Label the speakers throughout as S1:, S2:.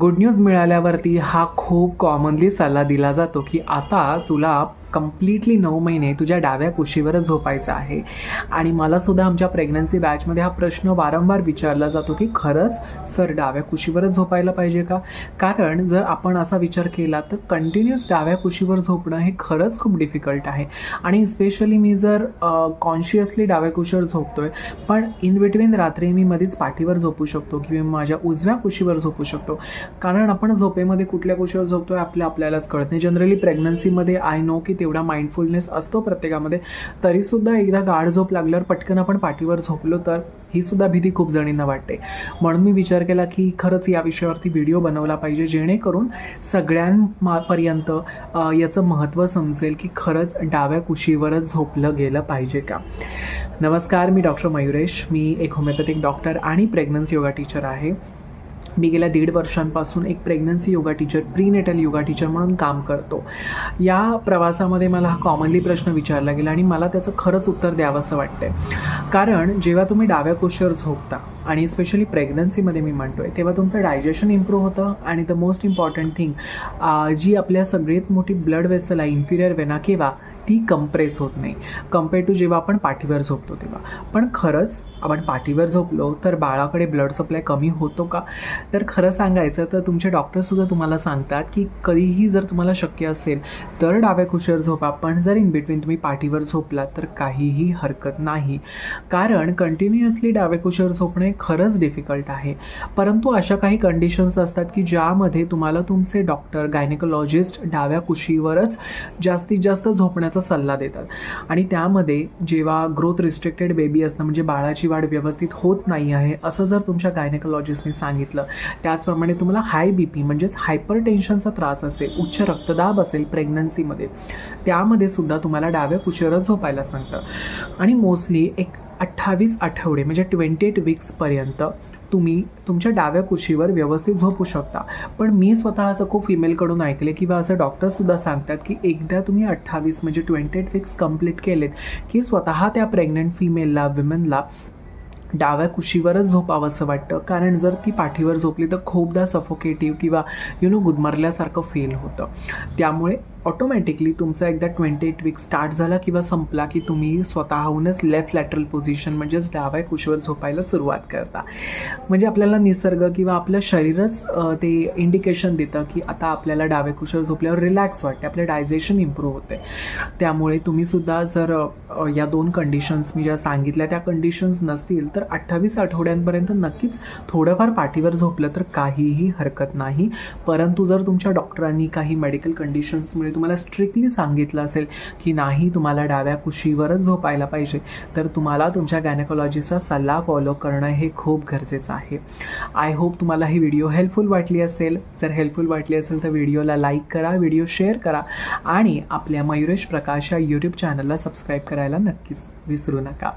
S1: Good news मिळाल्यावरती हा खूप commonly सल्ला दिला जातो की आता तुला कम्प्लिटली नऊ महिने तुझ्या डाव्या कुशीवरच झोपायचं आहे. आणि मलासुद्धा आमच्या प्रेग्नन्सी बॅचमध्ये हा प्रश्न वारंवार विचारला जातो की खरंच सर डाव्या कुशीवरच झोपायला पाहिजे का? कारण जर आपण असा विचार केला तर कंटिन्युअस डाव्या कुशीवर झोपणं हे खरंच खूप डिफिकल्ट आहे. आणि स्पेशली मी जर कॉन्शियसली डाव्या कुशीवर झोपतो आहे पण इन बिटवीन रात्री मी मध्येच पाठीवर झोपू शकतो किंवा माझ्या उजव्या कुशीवर झोपू शकतो. कारण आपण झोपेमध्ये कुठल्या कुशीवर झोपतोय आपल्या आपल्यालाच कळत नाही. जनरली प्रेग्नन्सीमध्ये आय नो की ते तेवढा माइंडफुलनेस असतो प्रत्येकामध्ये तरीसुद्धा एकदा गाढ झोप लागल्यावर पटकन आपण पाठीवर झोपलो तर ही सुद्धा भीती खूप जणींना वाटते. म्हणून मी विचार केला की खरंच या विषयावरती व्हिडिओ बनवला पाहिजे जेणेकरून सगळ्यांपर्यंत याचं महत्त्व समजेल की खरंच डाव्या कुशीवरच झोपलं गेलं पाहिजे का? नमस्कार मी डॉक्टर मयुरेश. मी एक होमिओपॅथिक डॉक्टर आणि प्रेग्नन्सी योगा टीचर आहे. मी गेल्या दीड वर्षांपासून एक pregnancy yoga teacher prenatal yoga teacher म्हणून काम करतो. या प्रवासामध्ये मला हा कॉमनली प्रश्न विचारला गेला आणि मला त्याचं खरंच उत्तर द्यावंसं वाटतंय. कारण जेव्हा तुम्ही डाव्या कुशीवर झोपता आणि स्पेशली प्रेग्नन्सीमध्ये मी म्हणतो आहे तेव्हा तुमचं डायजेशन इम्प्रूव्ह होतं आणि द मोस्ट इम्पॉर्टंट थिंग जी आपल्या सगळ्यात मोठी ब्लड वेसल आहे इन्फिरियर वेना किंवा ती कंप्रेस होत नाही. कंपेअर टू जेव्हा आपण पाठीवर झोपतो तेव्हा. पण खरंच आपण पाठीवर झोपलो तर बाळाकडे ब्लड सप्लाय कमी होतो का? तर खरं सांगायचं तर तुमचे डॉक्टरसुद्धा तुम्हाला सांगतात की कधीही जर तुम्हाला शक्य असेल तर डाव्या कुशीवर झोपा पण जर इन बिटवीन तुम्ही पाठीवर झोपलात तर काहीही हरकत नाही. कारण कंटिन्युअसली डाव्या कुशीवर झोपणे खरंच डिफिकल्ट आहे. परंतु अशा काही कंडिशन्स असतात की ज्यामध्ये तुम्हाला तुमचे डॉक्टर गायनेकोलॉजिस्ट डाव्या कुशीवरच जास्तीत जास्त झोपण्याचा सल्ला देतात. आणि त्यामध्ये जेव्हा ग्रोथ रिस्ट्रिक्टेड बेबी असतं म्हणजे बाळाची वाढ व्यवस्थित होत नाही आहे असं जर तुमच्या गायनेकोलॉजिस्टने सांगितलं त्याचप्रमाणे तुम्हाला हाय बी पी म्हणजेच हायपर टेन्शनचा त्रास असेल उच्च रक्तदाब असेल प्रेग्नन्सीमध्ये त्यामध्ये सुद्धा तुम्हाला डाव्या कुशीवरच झोपायला सांगतं. आणि मोस्टली एक अठ्ठावीस आठवडे म्हणजे ट्वेंटी एट वीक्सपर्यंत तुम्ही तुमच्या डाव्या कुशीवर व्यवस्थित झोपू शकता. पण मी स्वतः असं खूप फिमेलकडून ऐकले किंवा असं डॉक्टरसुद्धा सांगतात की एकदा तुम्ही अठ्ठावीस म्हणजे ट्वेंटी एट वीक्स कंप्लीट केलेत की स्वतः त्या प्रेग्नंट फिमेलला विमेनला डाव्या कुशीवरच झोपावंसं वाटतं. कारण जर ती पाठीवर झोपली तर खूपदा सफोकेटिव्ह किंवा यु नो गुदमरल्यासारखं फील होतं. त्यामुळे ऑटोमॅटिकली तुमचा एकदा ट्वेंटी एट वीक स्टार्ट झाला किंवा संपला की तुम्ही स्वतःहूनच लेफ्ट लॅटरल पोझिशन म्हणजेच डाव्या कुशीवर झोपायला सुरुवात करता. म्हणजे आपल्याला निसर्ग किंवा आपलं शरीरच ते इंडिकेशन देतं की आता आपल्याला डाव्या कुशीवर झोपल्यावर रिलॅक्स वाटते आपलं डायजेशन इम्प्रूव्ह होते. त्यामुळे तुम्हीसुद्धा जर या दोन कंडिशन्स मी ज्या सांगितल्या त्या कंडिशन्स नसतील तर अठ्ठावीस आठवड्यांपर्यंत नक्कीच थोडंफार पाठीवर झोपलं तर काहीही हरकत नाही. परंतु जर तुमच्या डॉक्टरांनी काही मेडिकल कंडिशन्समुळे तुम्हाला स्ट्रिक्टली सांगितलं असेल की नाही तुम्हाला डाव्या कुशीवरच झोपायला पाहिजे तर तुम्हाला तुमच्या गायनेकॉलॉजीचा सल्ला फॉलो करणं हे खूप गरजेचं आहे. आय होप तुम्हाला ही व्हिडिओ हेल्पफुल वाटली असेल. जर हेल्पफुल वाटली असेल तर व्हिडिओला लाईक करा व्हिडिओ शेअर करा आणि आपल्या मयुरेश प्रकाश या यूट्यूब चॅनलला सबस्क्राईब करायला नक्कीच विसरू नका.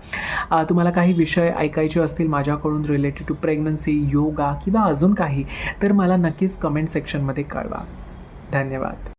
S1: तुम्हाला काही विषय ऐकायचे असतील माझ्याकडून रिलेटेड टू प्रेग्नन्सी योगा किंवा अजून काही तर मला नक्कीच कमेंट सेक्शनमध्ये कळवा. धन्यवाद.